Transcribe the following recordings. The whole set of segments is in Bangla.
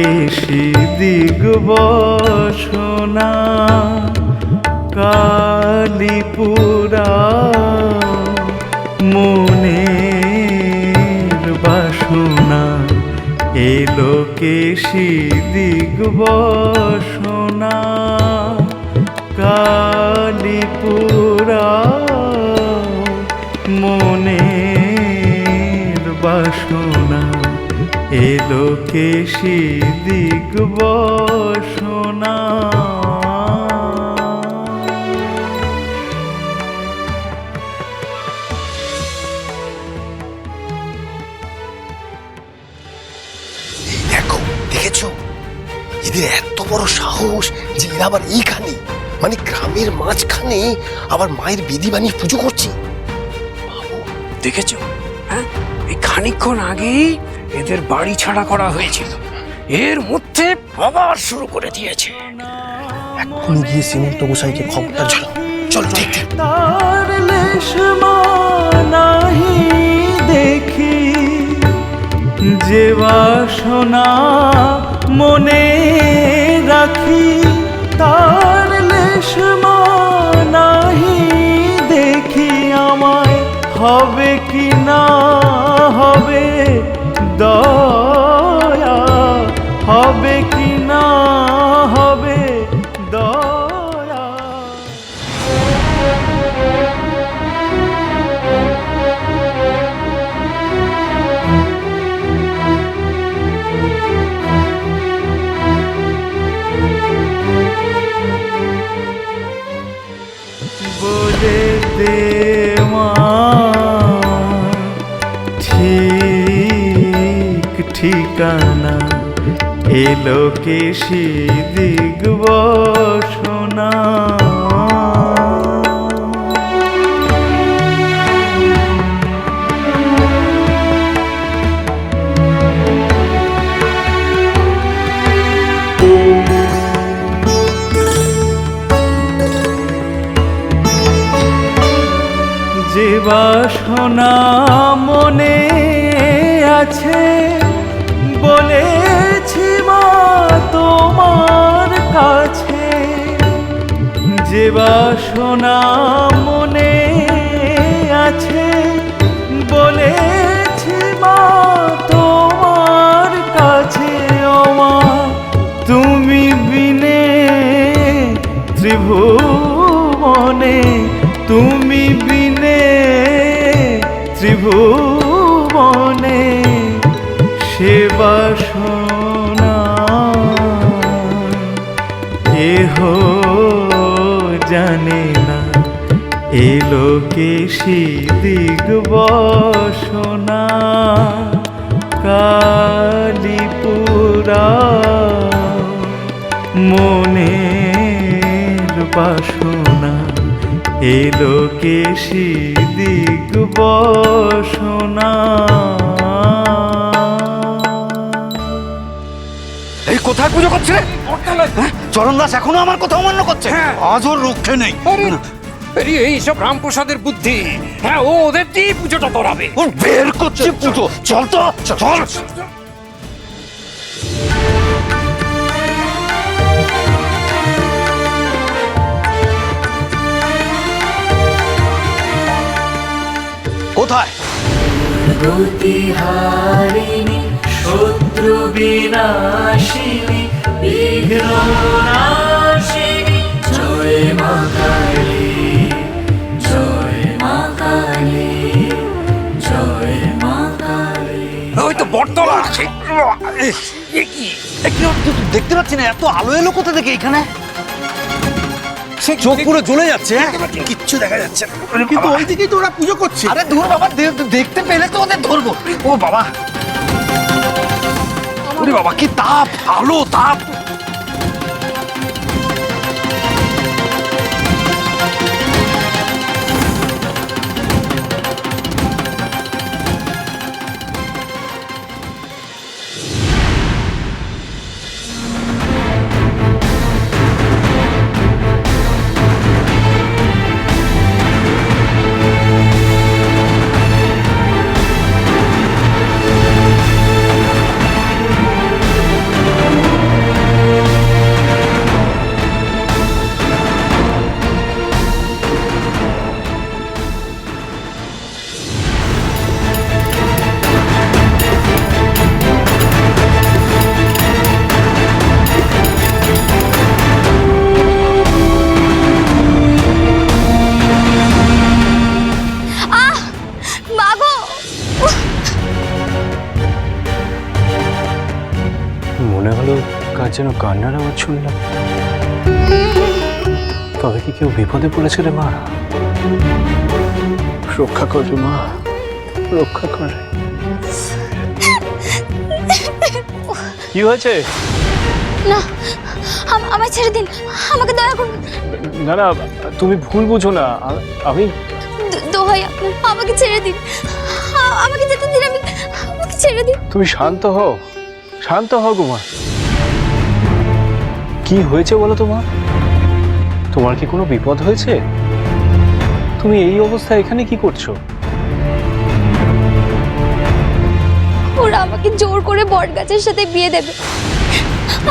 কেশি দিগবসনা কালীপুরা মনের বাসনা। এলো কেশি দিগবসনা কালীপুরা মনের বাসনা। এলো কেশি দিগবসনা এই দেখো দেখেছ? এদের এত বড় সাহস যে এরা আবার এইখানে মানে গ্রামের মাঝখানে আবার মায়ের বেদি বানিয়ে পুজো করছে। দেখেছ? হ্যাঁ এই খানিকক্ষণ আগেই এদের বাড়ি ছাড়া করা হয়েছিল। এর মধ্যে আবার শুরু করে দিয়েছে। এক্ষুনি গিয়ে শ্রীমন্ত গোসাইকে খবরটা জানাও। চলো নাহি দেখি। যে বাসনা মনে রাখি, তার নাহি দেখি। আমায় হবে কি না হবে? হবে কি না হবে বলে ঠিক ঠিকানা এলো কেশি দিগব সোনা। বাসনা মনে আছে বলেছি মা তোমার কাছে যে বাসনা মনে আছে, বলেছি মা, তোমার কাছে ওমা তুমি বিনে ত্রিভুবনে, তুমি বিনে ত্রিভুবনে, সে জানে না এলো কেশি দিগবসনা কালীপুরা মনের বাসনা এলো কেশি দিগবসনা এই কোথায় পুজো করছে রে হ্যাঁ? চরণ দাস এখনও আমার কথা অমান্য করছে? হ্যাঁ। আজ ওর রক্ষে নেই। আরে আরে এইসব রামপ্রসাদের বুদ্ধি। হ্যাঁ ও ওদের দিয়ে পুজোটা করাবে। ওর বের করছে পুজো। চল তো চল কোথায়? গতিহারিণী শত্রু বিনাশিনী বিঘ্ননাশিনী জয় মা কালী জয় মা কালী জয় মা কালী ওই তো বটতলা। কি? দেখতে পাচ্ছি না এত আলো এলো কোথা থেকে এখানে? চোখ পুরো জ্বলে যাচ্ছে হ্যাঁ? কিচ্ছু দেখা যাচ্ছে কিন্তু ওই দিকেই তো ওরা পুজো করছে। আরে ধুর বাবা দেখতে পেলে তো ওদের ধরবো। ও বাবা। ওরে বাবা কি তাপ আলো তাপ। যেন কান্নার আওয়াজ শুনলাম। তবে কি কেউ বিপদে পড়েছে রে মা? রক্ষা কর রে মা রক্ষা কর। কি হয়েছে? না আম- আমায় ছেড়ে দিন আমাকে দয়া করুন। না না তুমি ভুল বুঝো না। আমি দ- দোহাই আমাকে ছেড়ে দিন। আমাকে যেতে দিন আমি আমাকে ছেড়ে দিন। তুমি শান্ত হও। শান্ত হও গো মা। কি হয়েছে বলো তো মা? তোমার কি কোনো বিপদ হয়েছে? তুমি এই অবস্থায় এখানে কি করছ? ওরা আমাকে জোর করে বট গাছের সাথে বিয়ে দেবে।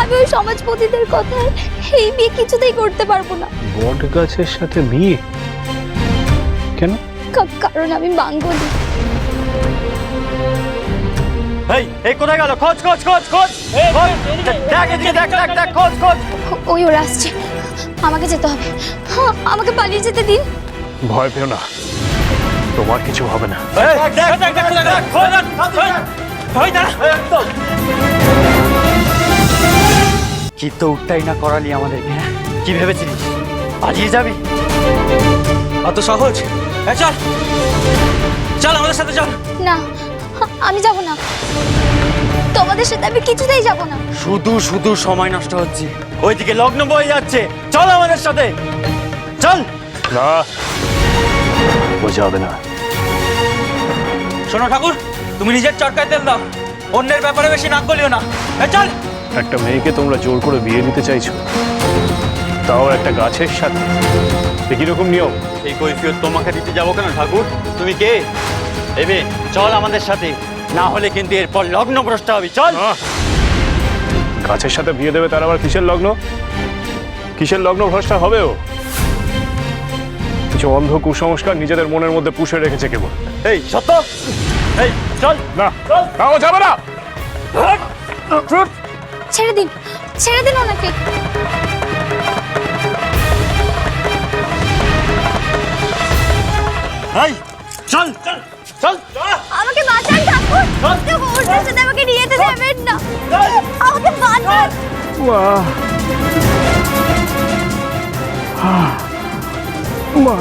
আমি ওই সমাজপতিদের কথায় এই বিয়ে কিছুতেই করতে পারব না। বট গাছের সাথে বিয়ে? কেন? কারণ আমি বাঙ্গলি এই এই কোথায় গেল? খোঁজ খোঁজ খোঁজ খোঁজ। খোঁজ। দেখ এদিকে দেখ দেখ দেখ খোঁজ খোঁজ। ওই ওরা আসছে। আমাকে যেতে হবে। হ্যাঁ, আমাকে পালিয়ে যেতে দিন। ভয় পেও না। তোমার কিছু হবে না। দেখ দেখ দেখ দেখ দেখ খোঁজ। ওই দাঁড়া। একদম। কি তো উঠটাই না করালি আমাদেরকে হ্যাঁ? কি ভেবেছিলিস পালিয়ে যাবি? অত সহজ। চল। চল আমাদের সাথে চল। না আমি যাব না। তোমাদের সাথে আমি কিছুতেই যাব না। শুধু শুধু সময় নষ্ট হচ্ছে। ওইদিকে লগ্ন বয়ে যাচ্ছে। চল আমাদের সাথে। চল। না। বোঝা হবে না। শোনো ঠাকুর তুমি নিজের চটকায় তেল দাও। অন্যের ব্যাপারে বেশি নাক গলিও না। এই চল। একটা মেয়েকে তোমরা জোর করে বিয়ে দিতে চাইছো। তাও একটা গাছের সাথে। এ কীরকম নিয়ম। এই কৈফিয়ত তোমাকে দিতে যাব কেন ঠাকুর? তুমি কে? এবে চল আমাদের সাথে। না হলে কিন্তু এরপর লগ্ন ভ্রষ্ট হবি। চল! গাছের সাথে বিয়ে দেবে তার আবার কিসের লগ্ন? কিসের লগ্ন ভ্রষ্টা ও কিছু অন্ধ কুসংস্কার নিজেদের মনের মধ্যে পুষে রেখেছে কেবল। এই সত্য? এই চল। না না, ও যাবে না! ছেড়ে দিন ছেড়ে দিন ওনাকে। এই চল চল। আমাকে বাঁচান ঠাকুর। ওর সাথে আমাকে নিয়ে যেতে দেবেন না। আমাকে বাঁচান। মা। মা।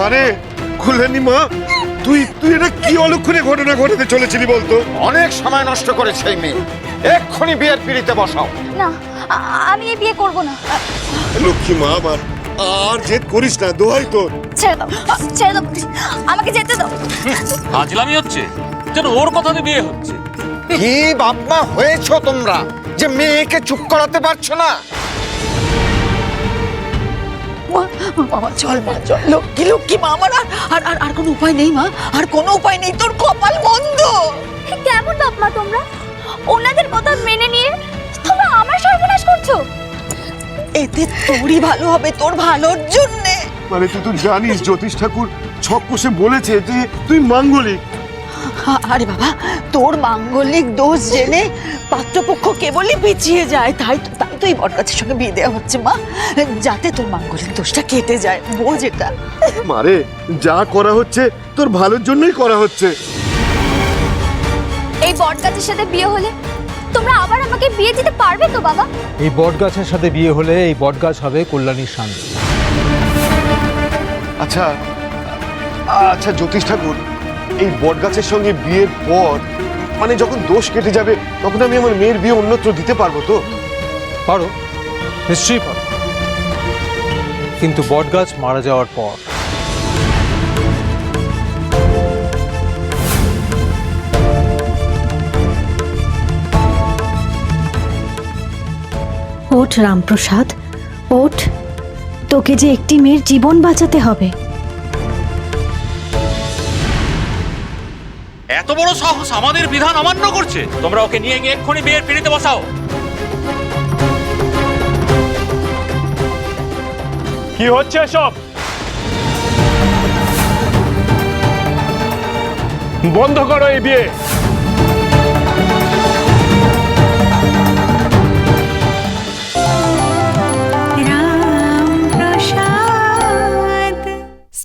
মানে খুলেনি মা। তুই তুই এটা কি অলক্ষণে ঘটনা ঘটাতে চলেছিলি বলতো? অনেক সময় নষ্ট করেছে এই মেয়ে। এক্ষুনি বিয়ের পিড়িতে বসাও। না আমি এই বিয়ে করব না। লক্ষ্মী মা আমার আর জেদ করিস না দোহাই তোর। ছেড়ে দাও ছেড়ে দাও আমাকে যেতে দাও। ফাজলামি হচ্ছে? যেন ওর কথাতে বিয়ে হচ্ছে। কি বাপমা হয়েছো তোমরা? যে মেয়েকে চুপ করাতে পারছ না? মা মা চল মা চল। লক্ষ্মী লক্ষ্মী মা আমার আর আর আর আর কোনো উপায় নেই মা আর কোনো উপায় নেই তোর কপাল বন্ধ। কেমন বাপ মা তোমরা? ওনাদের কথা মেনে নিয়ে তোমরা আমার সর্বনাশ করছ। এতে তোরই ভালো হবে তোর ভালোর জন্যে। মানে তুই তো জানিস জ্যোতিষ ঠাকুর ছক কষে বলেছে যে তুই মাঙ্গলিক। আরে বাবা তোর মাঙ্গলিক দোষ জেনে পাত্রপক্ষ কেবলই পিছিয়ে যায়। তাই তো তাই তো এই বটগাছের সঙ্গে বিয়ে দেওয়া হচ্ছে মা। যাতে তোর মাঙ্গলিক দোষটা কেটে যায় বোঝ এটা। মারে যা করা হচ্ছে তোর ভালোর জন্যই করা হচ্ছে। এই বটগাছের সাথে বিয়ে হলে তোমরা আবার আমাকে বিয়ে দিতে পারবে তো বাবা? এই বট গাছের সাথে বিয়ে হলে এই বট গাছ হবে কল্যাণীর স্বামী আচ্ছা আচ্ছা জ্যোতিষ ঠাকুর এই বটগাছের সঙ্গে বিয়ের পর মানে যখন দোষ কেটে যাবে তখন আমি আমার মেয়ের বিয়ে অন্যত্র দিতে পারব তো? পারো। নিশ্চয়ই পারো। কিন্তু বট গাছ মারা যাওয়ার পর ওঠ রামপ্রসাদ ওঠ। তোকে যে একটি মেয়ের জীবন বাঁচাতে হবে। এত বড় সাহস আমাদের বিধান অমান্য করছে। তোমরা ওকে নিয়ে গিয়ে এক্ষুনি বিয়ের পিড়িতে বসাও। কি হচ্ছে এসব? বন্ধ করো এই বিয়ে।